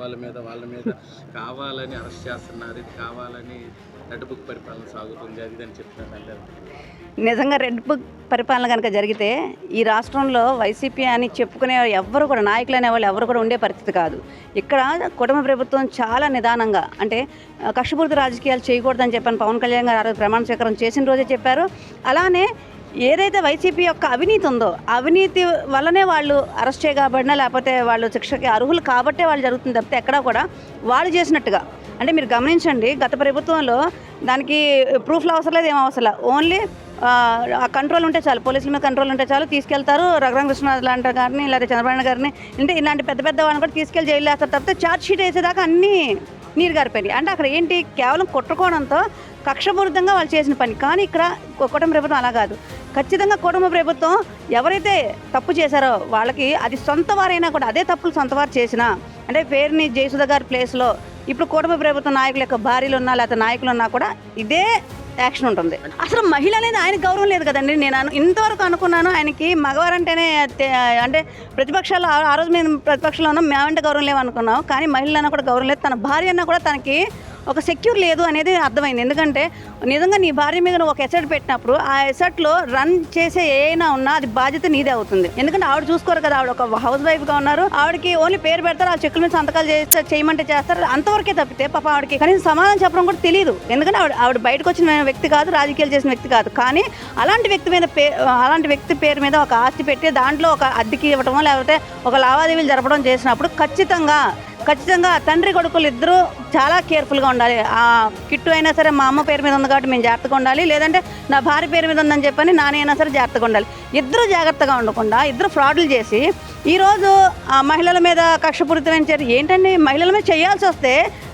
వాళ్ళ మీద వాళ్ళ మీద కావాలని అరెస్ట్ చేస్తున్నారు. ఇది కావాలని రెడ్ బుక్ పరిపాలన సాగుతుంది. అది అని చెప్తున్నారు నిజంగా రెడ్ బుక్ పరిపాలన కనుక జరిగితే ఈ రాష్ట్రంలో వైసీపీ అని చెప్పుకునే ఎవరు కూడా నాయకులు అనే వాళ్ళు ఎవరు కూడా ఉండే పరిస్థితి కాదు. ఇక్కడ కుటుంబ ప్రభుత్వం చాలా నిదానంగా అంటే ఆ, కక్షపూరిత రాజకీయాలు చేయకూడదని చెప్పాను పవన్ కళ్యాణ్ గారు ప్రమాణ స్వీకారం చేసిన రోజే చెప్పారు. అలానే ఏదైతే వైసీపీ యొక్క అవినీతి ఉందో అవినీతి వల్లనే వాళ్ళు అరెస్ట్ చేయబడినా లేకపోతే వాళ్ళు శిక్షకి అర్హులు కాబట్టే వాళ్ళు జరుగుతుంది తప్పితే ఎక్కడా కూడా వాళ్ళు చేసినట్టుగా. అంటే మీరు గమనించండి గత ప్రభుత్వంలో దానికి ప్రూఫ్లు అవసరం లేదు ఏం అవసరం లేదు. ఓన్లీ ఆ కంట్రోల్ ఉంటే చాలు పోలీసుల మీద కంట్రోల్ ఉంటే చాలు తీసుకెళ్తారు రఘురామ కృష్ణరాజు లాంటి గారిని లేదా చంద్రబాబు గారిని అంటే ఇలాంటి పెద్ద పెద్ద వాళ్ళని కూడా తీసుకెళ్ళి జైలు వేస్తారు తప్పితే ఛార్జ్ షీట్ వేసేదాకా అన్నీ నీరు గారిపోయినాయి. అంటే అక్కడ ఏంటి కేవలం కుట్రకోణంతో కక్షపూరితంగా వాళ్ళు చేసిన పని. కానీ ఇక్కడ కుటుంబ ప్రభుత్వం అలా కాదు. ఖచ్చితంగా కుటుంబ ప్రభుత్వం ఎవరైతే తప్పు చేశారో వాళ్ళకి అది సొంత వారైనా కూడా అదే తప్పులు సొంత వారు చేసినా అంటే పేరుని జయసుధ గారి ప్లేస్లో ఇప్పుడు కుటుంబ ప్రభుత్వ నాయకుల యొక్క భార్యలు ఉన్నా లేకపోతే నాయకులు ఉన్నా కూడా ఇదే యాక్షన్ ఉంటుంది. అసలు మహిళ అనేది ఆయన గౌరవం లేదు కదండి. నేను ఇంతవరకు అనుకున్నాను ఆయనకి మగవారంటేనే అంటే ప్రతిపక్షాలు ఆ- రోజు మేము ప్రతిపక్షంలో ఉన్నాం మేమంటే గౌరవం లేవు అనుకున్నాం కానీ మహిళలన్నా కూడా గౌరవం లేదు. తన భార్య అన్నా కూడా తనకి ఒక సెక్యూర్ లేదు అనేది అర్థమైంది. ఎందుకంటే నిజంగా నీ భార్య మీద నువ్వు ఒక ఎసెట్ పెట్టినప్పుడు ఆ ఎసెట్లో రన్ చేసే ఏమైనా ఉన్నా అది బాధ్యత నీదే అవుతుంది. ఎందుకంటే ఆవిడ చూసుకోరు కదా ఆవిడ ఒక హౌస్ వైఫ్గా ఉన్నారు. ఆవిడకి ఓన్లీ పేరు పెడతారు ఆ చెక్కుల మీద సంతకాలు చేస్తే చేయమంటే చేస్తారు. అంతవరకే తప్పితే పాప ఆవిడకి కనీసం సమాధానం చెప్పడం కూడా తెలియదు ఎందుకంటే ఆవిడ ఆవిడ బయటకు వచ్చిన వ్యక్తి కాదు రాజకీయాలు చేసిన వ్యక్తి కాదు. కానీ అలాంటి వ్యక్తి మీద పే అలాంటి వ్యక్తి పేరు మీద ఒక ఆస్తి పెట్టి దాంట్లో ఒక అద్దెకి ఇవ్వటం లేకపోతే ఒక లావాదేవీలు జరపడం చేసినప్పుడు ఖచ్చితంగా ఖచ్చితంగా తండ్రి కొడుకులు ఇద్దరూ చాలా కేర్ఫుల్గా ఉండాలి. ఆ కిట్టు అయినా సరే మా అమ్మ పేరు మీద ఉంది కాబట్టి మేము జాగ్రత్తగా ఉండాలి. లేదంటే నా భార్య పేరు మీద ఉందని చెప్పని నాన్న అయినా సరే జాగ్రత్తగా ఉండాలి. ఇద్దరు జాగ్రత్తగా ఉండకుండా ఇద్దరు ఫ్రాడ్లు చేసి ఈరోజు ఆ మహిళల మీద కక్షపూరితమైన చర్య ఏంటండి? మహిళల మీద చేయాల్సి వస్తే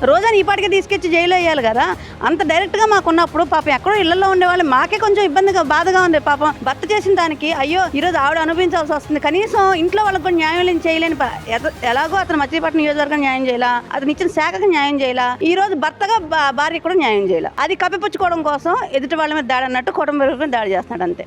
రోజాని ఈ పాటికి తీసుకొచ్చి జైలు వేయాలి కదా. అంత డైరెక్ట్గా మాకున్నప్పుడు పాపం ఎక్కడో ఇళ్ళలో ఉండేవాళ్ళు మాకే కొంచెం ఇబ్బందిగా బాధగా ఉంది పాపం. భర్త చేసిన దానికి అయ్యో ఈరోజు ఆవిడ అనుభవించాల్సి వస్తుంది. కనీసం ఇంట్లో వాళ్ళకి న్యాయం లేని చేయలేని ఎలాగో అతను మచిలీపట్నం నియోజకవర్గం న్యాయం చేయాలా? అతను ఇచ్చిన శాఖకు న్యాయం చేయాలి ఈ రోజు భర్తగా భార్య కూడా న్యాయం చేయాలి? అది కప్పిపుచ్చుకోవడం కోసం ఎదుటి వాళ్ళ మీద దాడి అన్నట్టు కుటుంబ దాడి చేస్తున్నాడు అంతే.